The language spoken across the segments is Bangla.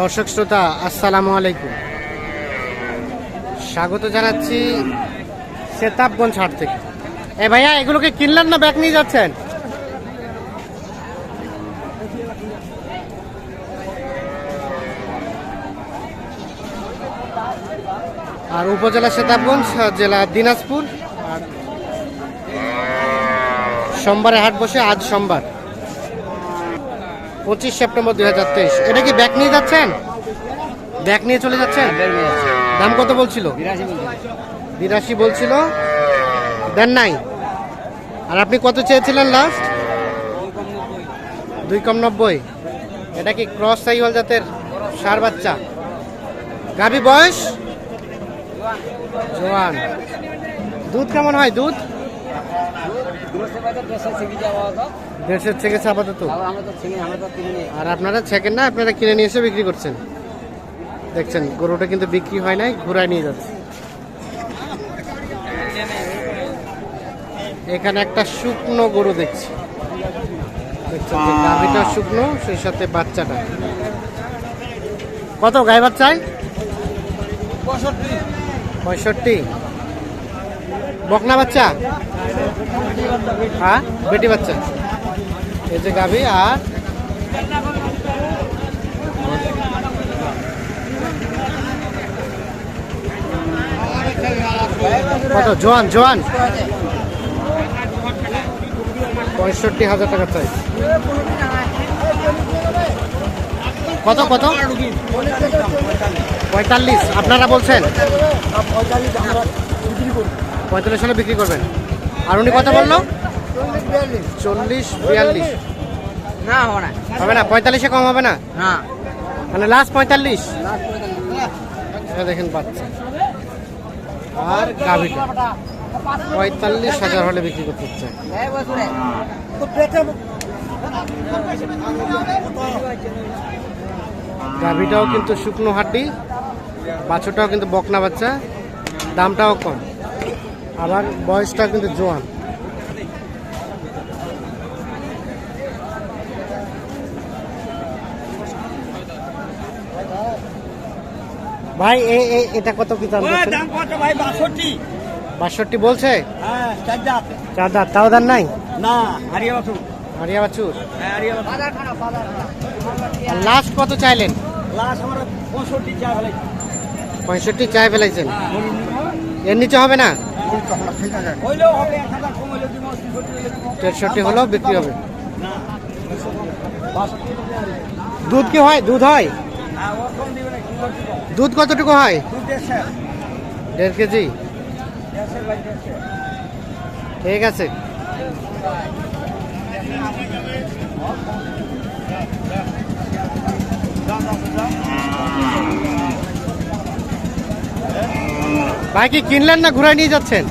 দর্শক শ্রোতা, আসসালামু আলাইকুম। স্বাগত জানাচ্ছি সেতাবগঞ্জ হাট থেকে। এ ভাইয়া, এগুলোকে কিনলেন না ব্যাগ নিয়ে যাচ্ছেন? আর উপজেলা সেতাবগঞ্জ, জেলা দিনাজপুর, আর সোমবারে হাট বসে, আজ সোমবার। পঁচিশ সেপ্টেম্বর দুই হাজার তেইশ। এটা কি ব্যাগ নিয়ে যাচ্ছেন? ব্যাগ নিয়ে চলে যাচ্ছেন? দাম কত বলছিল? বিরাশি বলছিল। দেন নাই। আর আপনি কত চেয়েছিলেন লাস্ট দুই কম নব্বই। এটা কি ক্রস সাইহল জাতের সার বাচ্চা? গাভী বয়স? জোয়ান। দুধ কেমন হয়? দুধ? দেড়শের থেকে আপাতত আর আপনারা ছেকেন না আপনারা কিনে নিয়ে এসে বিক্রি করছেন। দেখছেন গরুটা কিন্তু বিক্রি হয় নাই ঘুরায় নিয়ে যাচ্ছে। এখানে একটা শুকনো গরু দেখছি। দেখছেন যে গাভীটা শুকনো সেই সাথে বাচ্চাটা। কত গায়ে বাচ্চায়? পঁয়ষট্টি। বকনা বাচ্চা? হ্যাঁ? বেটি বাচ্চা। এই যে গাভী, আর? কত? জোয়ান জোয়ান? পঁয়ষট্টি হাজার টাকা চাই। কত কত? পঁয়তাল্লিশ। আপনারা বলছেন? পঁয়তাল্লিশ হলে বিক্রি করবেন। আর উনি কত বলল? চল্লিশ বিয়াল্লিশ। না হবে না। হবে না? পঁয়তাল্লিশে কম হবে না? না। মানে লাস্ট পঁয়তাল্লিশ? এটা দেখেন বাচ্চা। আর গাভিটা। পঁয়তাল্লিশ হাজার হলে বিক্রি করতে চায়। গাভিটাও কিন্তু শুকনো হাড্ডি বাছুরটাও কিন্তু বকনা বাচ্চা দামটাও কম। আবার বয়সটা কিন্তু জোয়ান। ভাই এ- এ- এটা কত কি দাম দাম কত ভাই? বাষট্টি। বাষট্টি বলছে? হ্যাঁ চার দাঁত। চার দাঁত তাও দান নাই? না হারিয়ে বাছু হারিয়া বাছুর? হ্যাঁ হারিয়ে বাছু আর লাস্ট কত চাইলেন? লাস্ট আমরা পঁয়ষট্টি চা ফেলাই পঁয়ষট্টি চাই ফেলাইছেন এর নিচে হবে না? তেষট্টি হলেও বিক্রি হবে। দুধ কি হয়? দুধ হয়? দুধ কতটুকু হয়? দেড় কেজি। ঠিক আছে। ভাই কি কিনলেন না ঘুরাই নিয়ে যাচ্ছেন?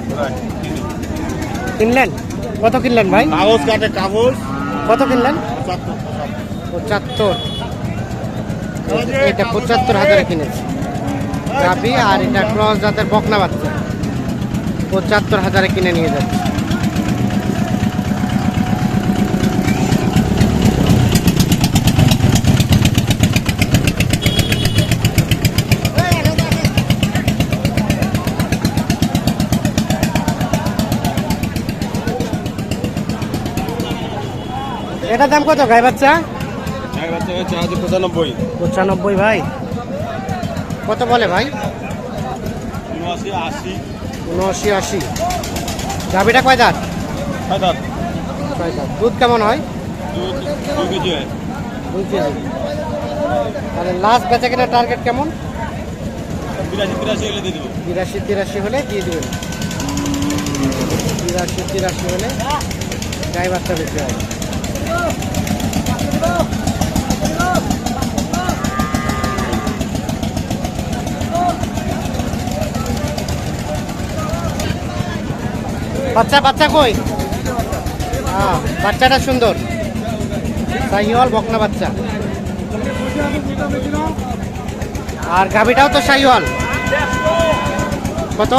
কিনলেন? কত কিনলেন ভাই? কাগজ কাটে কাগজ। কত কিনলেন? পঁচাত্তর এটা পঁচাত্তর হাজারে কিনেছি। আর এটা ক্রস জাতের বকনা বাচ্চা। পঁচাত্তর হাজারে কিনে নিয়ে যাচ্ছে। এটা দাম কত গাই বাচ্চা? পঁচানব্বই। পঁচানব্বই ভাই। কত বলে ভাই? উনআশি আশি। গাভিটা কয় দাঁত? দুধ কেমন হয়? দুই কেজি তাহলে লাস্ট বেচা কেনার টার্গেট কেমন? বিরাশি তিরাশি হলে দিয়ে দেবো। বিরাশি তিরাশি হলে দিয়ে দেবেন। বিরাশি তিরাশি হলে গাই বাচ্চা বেশি হয়। বাচ্চা বাচ্চা কই? হ্যাঁ বাচ্চাটা সুন্দর। শাহিওয়াল বকনা বাচ্চা। আর গাভিটাও তো শাহিওয়াল কত?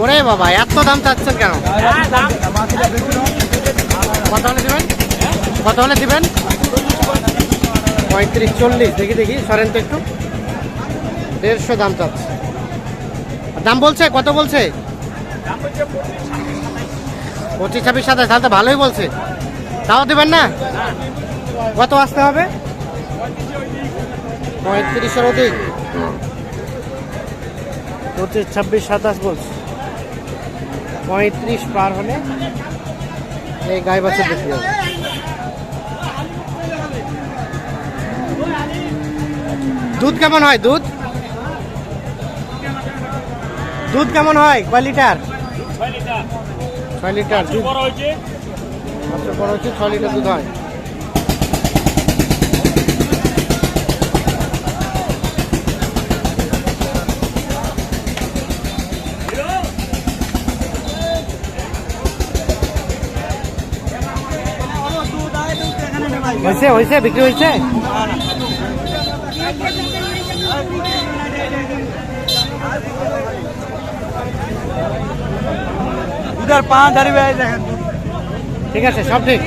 ওরে বাবা, এত দাম চাচ্ছেন কেন? কত দিবেন? কত হলে দেবেন। পঁয়ত্রিশ, চল্লিশ। দেখি দেখি, সরেন তো একটু। দেড়শো দাম চাচ্ছে। দাম বলছে? কত বলছে? পঁচিশ, ছাব্বিশ, সাতাশ। তাহলে তো ভালোই বলছে। তাও দেবেন না? কত আসতে হবে? পঁয়ত্রিশের অধিক। পঁচিশ, ছাব্বিশ, সাতাশ বলছে। পঁয়ত্রিশ পার হলে এই গাই বাছুর বিক্রি হবে। দুধ কেমন হয় দুধ? দুধ কেমন হয় কয় লিটার? ছয় লিটার দুধ। বড় হচ্ছে ছয় লিটার দুধ হয়। হয়েছে হয়েছে বিক্রি হয়েছে? দুধের পাঁচ দাঁড়িয়ে দেখেন ঠিক আছে সব ঠিক।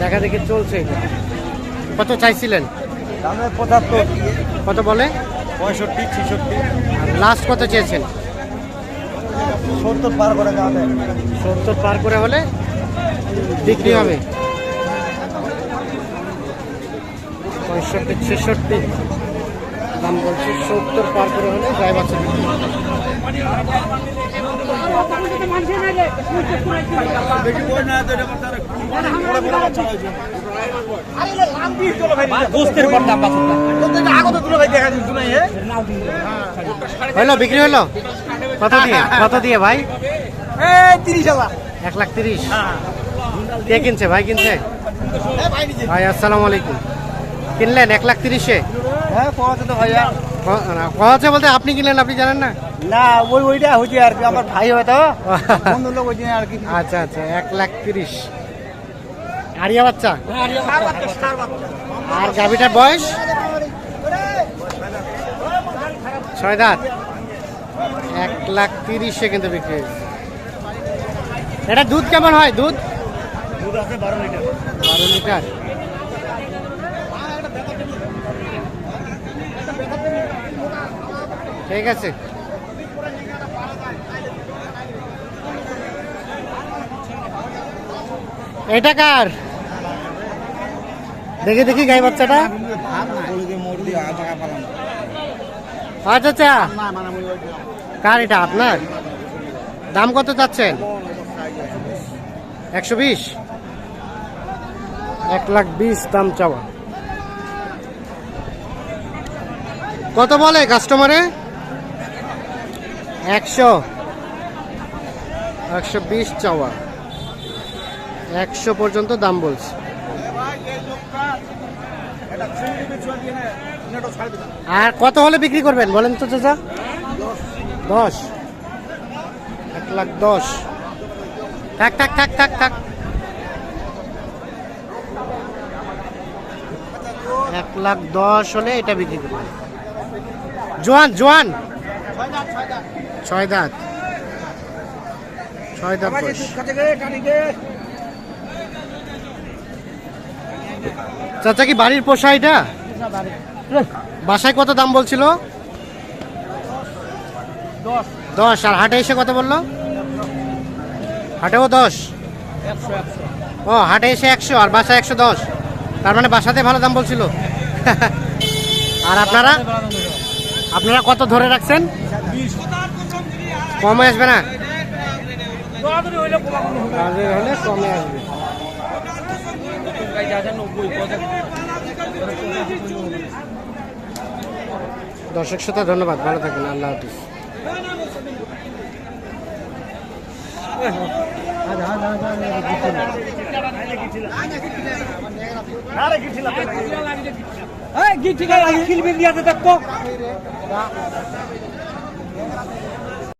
দেখা দেখি চলছে। কত চাইছিলেন? পঁচাত্তর। কত বলে? পঁয়ষট্টি ছেষট্টি। লাস্ট কত চেয়েছেন? সত্তর পার করে যাবে সত্তর পার করে হলে বিক্রি হবে। পঁয়ষট্টি, ছেষট্টি, দাম বলছে সত্তর পার করে হলে গায়ে বাচ্চা বিক্রি হইল হইল কত দিয়ে? কত দিয়ে ভাই? তিরিশ হাজার এক লাখ তিরিশ। কে কিনছে? ভাই কিনছে? ভাই, আসসালামু আলাইকুম। কিনলেন? এক লাখ তিরিশে? হ্যাঁ পৌঁছে তো ভাইয়া। কথা বলতে আপনি কিনলেন আপনি জানেন না? না ওই ওইটা হচ্ছে আর কি আমার ভাই হয় তো। বন্ধু লোক ওই আর কি। আচ্ছা আচ্ছা এক লাখ তিরিশ। আরিয়া বাচ্চা? আর গাভিটার বয়স? ছয় দাঁত। এক লাখ তিরিশে কিন্তু বিক্রি হয়েছে। এটা দুধ কেমন হয়? দুধ? দুধ আছে বারো লিটার। বারো লিটার। ঠিক আছে। এটা কার? দেখি দেখি গাই বাচ্চাটা। আচ্ছা আচ্ছা। কার এটা? আপনার? দাম কত চাচ্ছেন? একশো বিশ? এক লাখ বিশ দাম চাওয়া। কত বলে কাস্টমারে একশো একশো বিশ চাওয়া। একশো পর্যন্ত দাম বলছে। আর কত হলে বিক্রি করবেন বলেন তো চাচা? দশ। এক লাখ দশ। থাক থাক থাক থাক থাক। এক লাখ দশ হলে এটা বিক্রি করবেন। জোয়ান জোয়ান। ছয় দাঁত। ছয় দাঁত। চাচা কি বাড়ির পোষা এটা? বাসায় কত দাম বলছিল? দশ। আর হাটে এসে কত বলল? হাটেও দশ? ও হাটে এসে একশো আর বাসায় একশো দশ। তার মানে বাসাতে ভালো দাম বলছিল? আর আপনারা? আপনারা কত ধরে রাখছেন? কমে আসবে না? হলে কমে আসবে। দর্শক শ্রোতা ধন্যবাদ। ভালো থাকবেন। আল্লাহ হাফিজ। গিয়ে ঠিক আছে দেখো